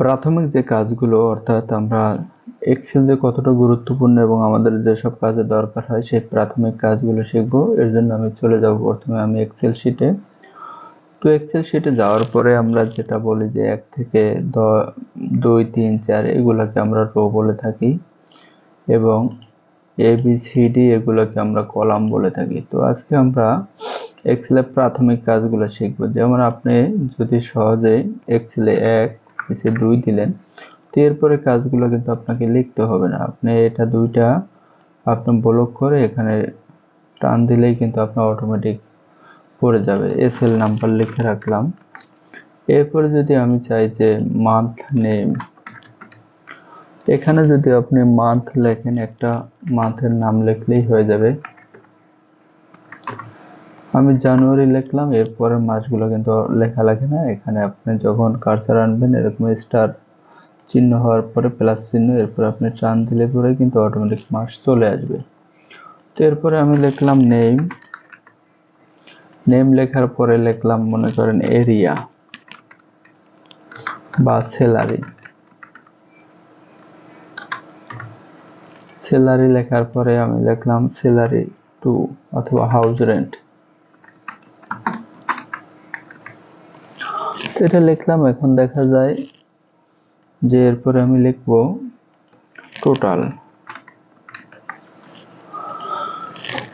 প্রাথমিক যে কাজগুলো, অর্থাৎ আমরা এক্সেল যে কতটা গুরুত্বপূর্ণ এবং আমাদের যেসব কাজে দরকার হয়, সেই প্রাথমিক কাজগুলো শিখব। এর জন্য আমি চলে যাব প্রথমে আমি এক্সেল শিটে তো এক্সেল শিটে যাওয়ার পরে আমরা যেটা বলি যে এক থেকে দুই, তিন, চার, এগুলোকে আমরা রো বলে থাকি এবং এ বি সি ডি এগুলোকে আমরা কলাম বলে থাকি। তো আজকে আমরা এক্সেলের প্রাথমিক কাজগুলো শিখব। যেমন আপনি যদি সহজে এক্সেলে এক নিচে দুই দিলেন। তো এরপরে কাজগুলো কিন্তু আপনাকে লিখতে হবে না। আপনি এটা দুইটা আপনি ব্লক করে এখানে টান দিলেই কিন্তু আপনার অটোমেটিক পড়ে যাবে। এসএল নাম্বার লিখে রাখলাম। এরপরে যদি আমি চাই যে মান্থ নেম এখানে যদি আপনি মান্থ লেখেন, একটা মান্থের নাম লিখলেই হয়ে যাবে। আমি জানুয়ারি লিখলাম, এরপরের মাসগুলো কিন্তু লেখা লাগে না। এখানে আপনি যখন কার্সার আনবেন, এরকম স্টার চিহ্ন হওয়ার পরে প্লাস চিহ্ন, এরপর আপনি টান দিলে পরে কিন্তু অটোমেটিক মাস চলে আসবে। তো এরপরে আমি লিখলাম নেম নেম লেখার পরে লিখলাম, মনে করেন এরিয়া বা স্যালারি স্যালারি লেখার পরে আমি লিখলাম স্যালারি টু অথবা হাউস রেন্ট এটা লিখলাম, এখন দেখা যায় যে এরপরে আমি লিখব টোটাল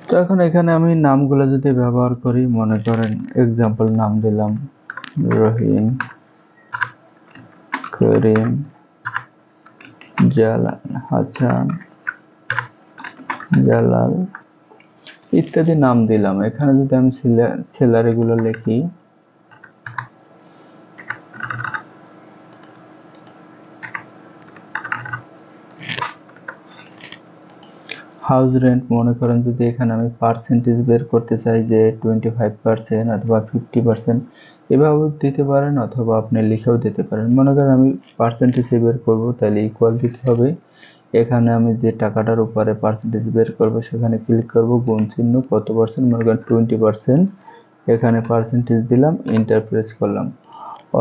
তো এখন এখানে আমি নামগুলো যদি ব্যবহার করি, মনে করেন এক্সাম্পল নাম দিলাম, রহিম, করিম, জালাল, হাসান, জালাল ইত্যাদি নাম দিলাম। এখানে যদি আমি স্যালারিগুলো লিখি হাউস রেন্ট মনে করেন যদি এখানে আমি পার্সেন্টেজ বের করতে চাই যে টোয়েন্টি ফাইভ পার্সেন্ট অথবা ফিফটি পার্সেন্ট এভাবেও দিতে পারেন অথবা আপনি লিখেও দিতে পারেন। মনে করেন আমি পার্সেন্টেজে বের করব, তাহলে ইকুয়াল দিতে হবে। এখানে আমি যে টাকাটার উপরে পার্সেন্টেজ বের করব, সেখানে ক্লিক করব, গুণ চিহ্ন কত পার্সেন্ট মনে করেন টোয়েন্টি পার্সেন্ট এখানে পার্সেন্টেজ দিলাম ইন্টার প্রেস করলাম।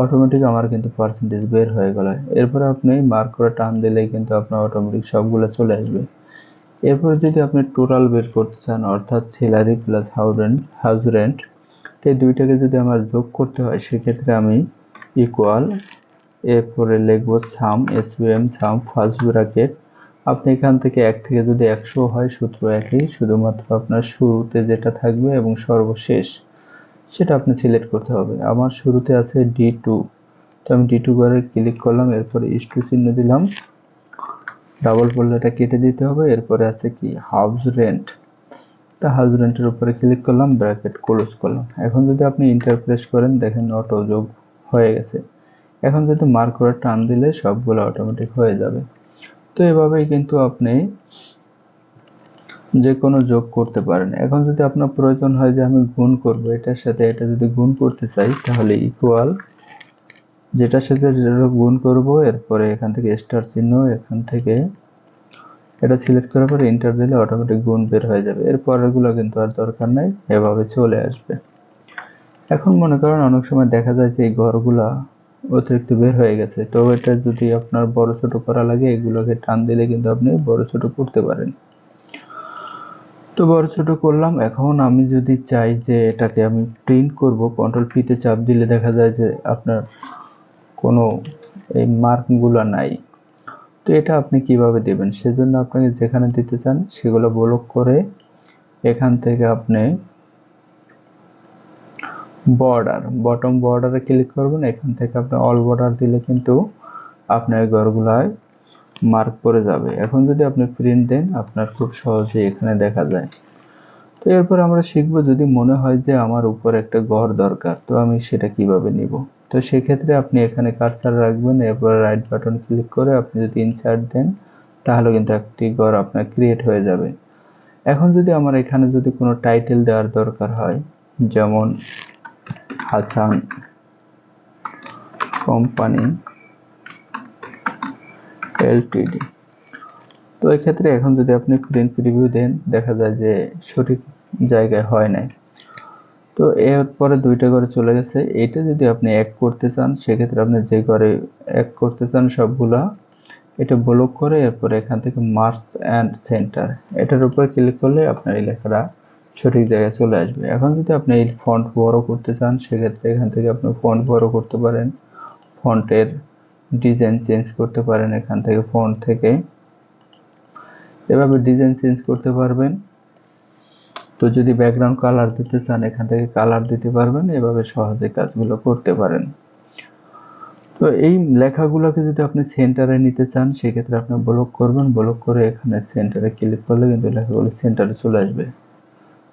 অটোমেটিক আমার কিন্তু পার্সেন্টেজ বের হয়ে গেল। এরপর আপনি মার্ক করে টান দিলেই কিন্তু আপনার অটোমেটিক সবগুলো চলে আসবে। এরপর যদি আপনি টোটাল বের করতে চান, অর্থাৎ salary plus house rent house rent এই দুইটাকে যদি আমার যোগ করতে হয়, সেক্ষেত্রে আমি ইকুয়াল এরপরে লিখব sum S M sum first bracket আপনি এখান থেকে এক থেকে যদি একশো হয়, সূত্র একই, শুধুমাত্র আপনার শুরুতে যেটা থাকবে এবং সর্বশেষ, সেটা আপনি সিলেক্ট করতে হবে। আমার শুরুতে আছে ডি টু তো আমি ডি টু করে ক্লিক করলাম, এরপরে ইস টু চিহ্ন দিলাম। ডাবল পল্লাটা কেটে দিতে হবে, এরপরে আছে কি হাউস রেন্ট তা হাউস রেন্টের উপরে ক্লিক করলাম ব্র্যাকেট ক্লোজ করলাম। এখন যদি আপনি ইন্টারপ্রেস করেন, দেখেন অটো যোগ হয়ে গেছে। এখন যদি মার্ক করে টান দিলে সবগুলো অটোমেটিক হয়ে যাবে। তো এভাবেই কিন্তু আপনি যে কোনো যোগ করতে পারেন। এখন যদি আপনার প্রয়োজন হয় যে আমি গুণ করব, এটার সাথে এটা যদি গুণ করতে চাই, তাহলে ইকুয়াল যেটার সাথে গুণ করব, এরপরে এখান থেকে স্টার চিহ্ন, এখান থেকে এটা সিলেক্ট করার পরে ইন্টার দিলে অটোমেটিক গুণ বের হয়ে যাবে। এর কিন্তু আর দরকার নাই, এভাবে চলে আসবে। এখন মনে করেন অনেক সময় দেখা যায় যে এই ঘরগুলা অতিরিক্ত বের হয়ে গেছে, তো এটা যদি আপনার বড় ছোট করা লাগে, এগুলোকে টান দিলে কিন্তু আপনি বড় ছোট করতে পারেন। তো বড় ছোট করলাম, এখন আমি যদি চাই যে এটাকে আমি প্রিন্ট করব কন্ট্রোল পিতে চাপ দিলে দেখা যায় যে আপনার কোনো এই মার্কগুলো নাই। তো এটা আপনি কীভাবে দেবেন? সেজন্য আপনাকে যেখানে দিতে চান সেগুলো ব্লক করে এখান থেকে আপনি বর্ডার বটম বর্ডারে ক্লিক করবেন। এখান থেকে আপনি অল বর্ডার দিলে কিন্তু আপনার ঘরগুলায় মার্ক করে যাবে। এখন যদি আপনি প্রিন্ট দেন, আপনার খুব সহজেই এখানে দেখা যায়। তো এরপর আমরা শিখব যদি মনে হয় যে আমার উপর একটা ঘর দরকার, তো আমি সেটা কীভাবে নিব? তো সেক্ষেত্রে আপনি এখানে কার্সার রাখবেন, এরপর রাইট বাটন ক্লিক করে আপনি যদি ইনসার্ট দেন, তাহলে কিন্তু একটি ঘর আপনার ক্রিয়েট হয়ে যাবে। এখন যদি আমার এখানে যদি কোনো টাইটেল দেওয়ার দরকার হয়, যেমন হাসান কোম্পানি এলটিডি তো এক্ষেত্রে এখন যদি আপনি প্রিন্ট প্রিভিউ দেন, দেখা যায় যে সঠিক জায়গায় হয় নাই। তো এরপরে দুইটা করে চলে গেছে। এটা যদি আপনি এক করতে চান, সেক্ষেত্রে আপনি যে করে এক করতে চান সবগুলা, এটা ব্লক করে এরপরে এখান থেকে মার্কস অ্যান্ড সেন্টার এটার উপরে ক্লিক করলে আপনার এই লেখাটা সঠিক জায়গায় চলে আসবে। এখন যদি আপনি এই ফন্ট বড় করতে চান, সেক্ষেত্রে এখান থেকে আপনি ফন্ট বড় করতে পারেন। ফন্টের ডিজাইন চেঞ্জ করতে পারেন এখান থেকে ফন্ট থেকে। এভাবে ডিজাইন চেঞ্জ করতে পারবেন। তো যদি ব্যাকগ্রাউন্ড কালার দিতে চান, এখান থেকে কালার দিতে পারবেন, এভাবে সহজে কাজগুলো করতে পারেন। তো এই লেখাগুলোকে যদি আপনি সেন্টারে নিতে চান, সেক্ষেত্রে আপনি ব্লক করবেন ব্লক করে এখানে সেন্টারে ক্লিক করলে কিন্তু লেখাগুলো সেন্টারে চলে আসবে।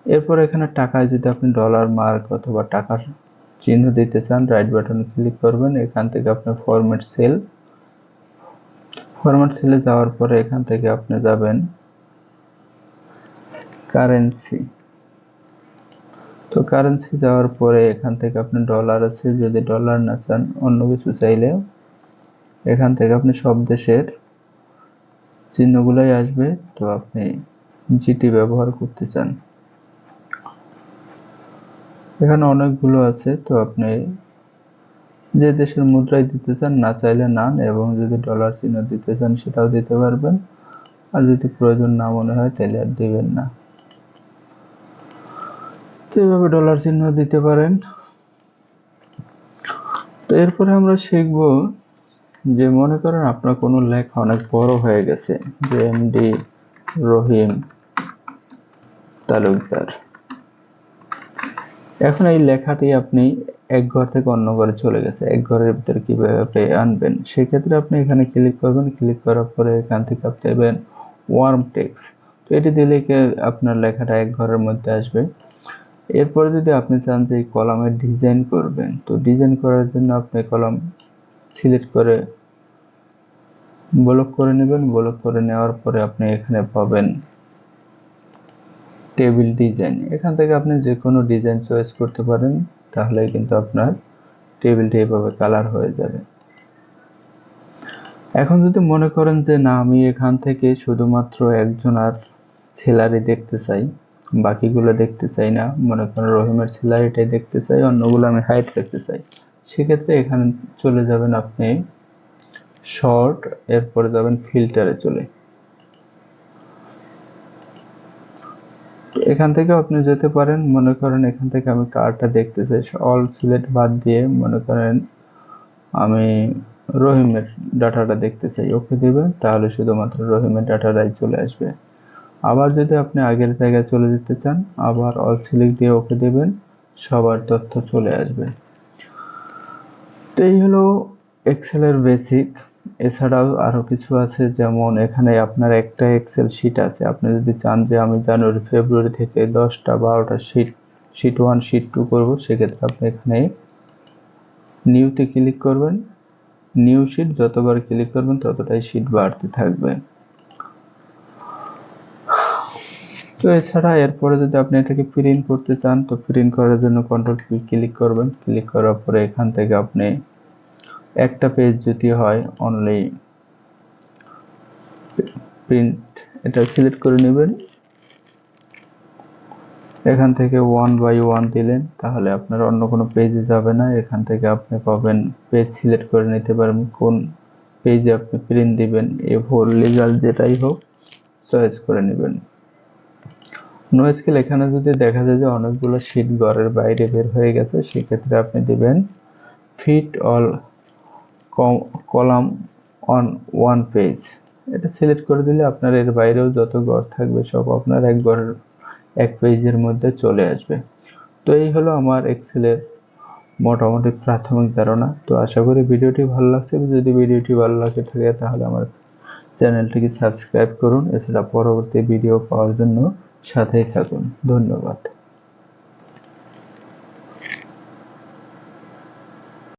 এরপর এখানে টাকায় যদি আপনি ডলার মার্ক অথবা টাকার চিহ্ন দিতে চান রাইট বাটনে ক্লিক করবেন, এখান থেকে আপনি ফরম্যাট সেল ফরম্যাট সেলে যাওয়ার পরে এখান থেকে আপনি যাবেন। কারেন্সি তো কারেন্সি যাওয়ার পরে এখান থেকে আপনি ডলার আছে, যদি ডলার না চান, অন্য কিছু চাইলে এখান থেকে আপনি সব দেশের চিহ্নগুলোই আসবে। তো আপনি জিটি ব্যবহার করতে চান। এখানে অনেকগুলো আছে। তো আপনি যে দেশের মুদ্রায় দিতে চান, না চাইলে নান এবং যদি ডলার চিহ্ন দিতে চান, সেটাও দিতে পারবেন। আর যদি প্রয়োজন না মনে হয় তাহলে আর দিবেন না। তো এইভাবে ডলার চিহ্ন দিতে পারেন। তো এরপরে আমরা শিখব যে মনে করেন আপনার কোনো লেখা অনেক বড় হয়ে গেছে, যে এমডি রহিম তালুকদার। এখন এই লেখাটি আপনি এক ঘর থেকে অন্য ঘরে চলে গেছে, এক ঘরের ভিতরে কীভাবে আনবেন? সেক্ষেত্রে আপনি এখানে ক্লিক করবেন ক্লিক করার পরে এখান থেকে আপনি দেবেন ওয়ার্ম টেক্স তো এটি দিলে আপনার লেখাটা এক ঘরের মধ্যে আসবে? এরপরে যদি আপনি চান যে এই কলামের ডিজাইন করবেন, তো ডিজাইন করার জন্য আপনি কলাম সিলেক্ট করে ব্লক করে নেবেন। ব্লক করে নেওয়ার পরে আপনি এখানে পাবেন টেবিল ডিজাইন এখান থেকে আপনি যে কোনো ডিজাইন চয়েস করতে পারেন, তাহলে কিন্তু আপনার টেবিলটি এভাবে কালার হয়ে যাবে। এখন যদি মনে করেন যে না, আমি এখান থেকে শুধুমাত্র একজন আর স্যালারি দেখতে চাই বাকিগুলো দেখতে চাই না। মনে করেন রহিমের স্যালারিটাই দেখতে চাই, অন্যগুলো আমি হাইট রাখতে চাই। সেক্ষেত্রে এখানে চলে যাবেন আপনি শর্ট এরপরে যাবেন ফিল্টারে চলে। এখান থেকে আপনি যেতে পারেন। মনে করেন এখান থেকে আমি কারটা দেখতে চাই। অল সিলেক্ট বাদ দিয়ে মনে করেন আমি রহিমের ডাটাটা দেখতে চাই। ওকে দিবেন, তাহলে শুধুমাত্র রহিমের ডাটাটাই চলে আসবে। আবার যদি আপনি আগের জায়গায় চলে যেতে চান, আবার অল সিলেক্ট দিয়ে ওকে দেবেন, সবার তথ্য চলে আসবে। তো এই হলো এক্সেলের বেসিক এছাড়াও আরও কিছু আছে, যেমন এখানে আপনার একটা এক্সেল শিট আছে। আপনি যদি চান যে আমি জানুয়ারি, ফেব্রুয়ারি থেকে দশটা, বারোটা sheet sheet one sheet two করব, সেক্ষেত্রে আপনি এখানে নিউতে ক্লিক করবেন। নিউ শিট যতবার ক্লিক করবেন, ততটাই শিট বাড়তে থাকবে। তো এছাড়া এরপরে যদি আপনি এটাকে প্রিন্ট করতে চান, তো প্রিন্ট করার জন্য কন্ট্রোল পি ক্লিক করবেন। ক্লিক করার পরে এখান থেকে আপনি একটা পেজ যদি হয় অনলি প্রিন্ট এটা সিলেক্ট করে নেবেন। এখান থেকে ওয়ান বাই ওয়ান দিলেন, তাহলে আপনার অন্য কোনো পেজে যাবে না। এখান থেকে আপনি পাবেন পেজ সিলেক্ট করে নিতে পারবেন, কোন পেজে আপনি প্রিন্ট দিবেন, এ ফোর লিগাল যেটাই হোক চয়েস করে নেবেন। নো স্কেল এখানে যদি দেখা যায় যে অনেকগুলো শীট ঘরের বাইরে বের হয়ে গেছে, সেক্ষেত্রে আপনি দেবেন fit all column on one page এটা সিলেক্ট করে দিলে আপনার এর বাইরেও যত ঘর থাকবে সব আপনার এক ঘরের, এক পেজের মধ্যে চলে আসবে। তো এই হলো আমার এক্সেলের মোটামুটি প্রাথমিক ধারণা। তো আশা করি ভিডিওটি ভালো লাগছে। যদি ভিডিওটি ভালো লাগে থাকে তাহলে আমার চ্যানেলটিকে সাবস্ক্রাইব করুন। এছাড়া পরবর্তী ভিডিও পাওয়ার জন্য সাথেই থাকুন। ধন্যবাদ।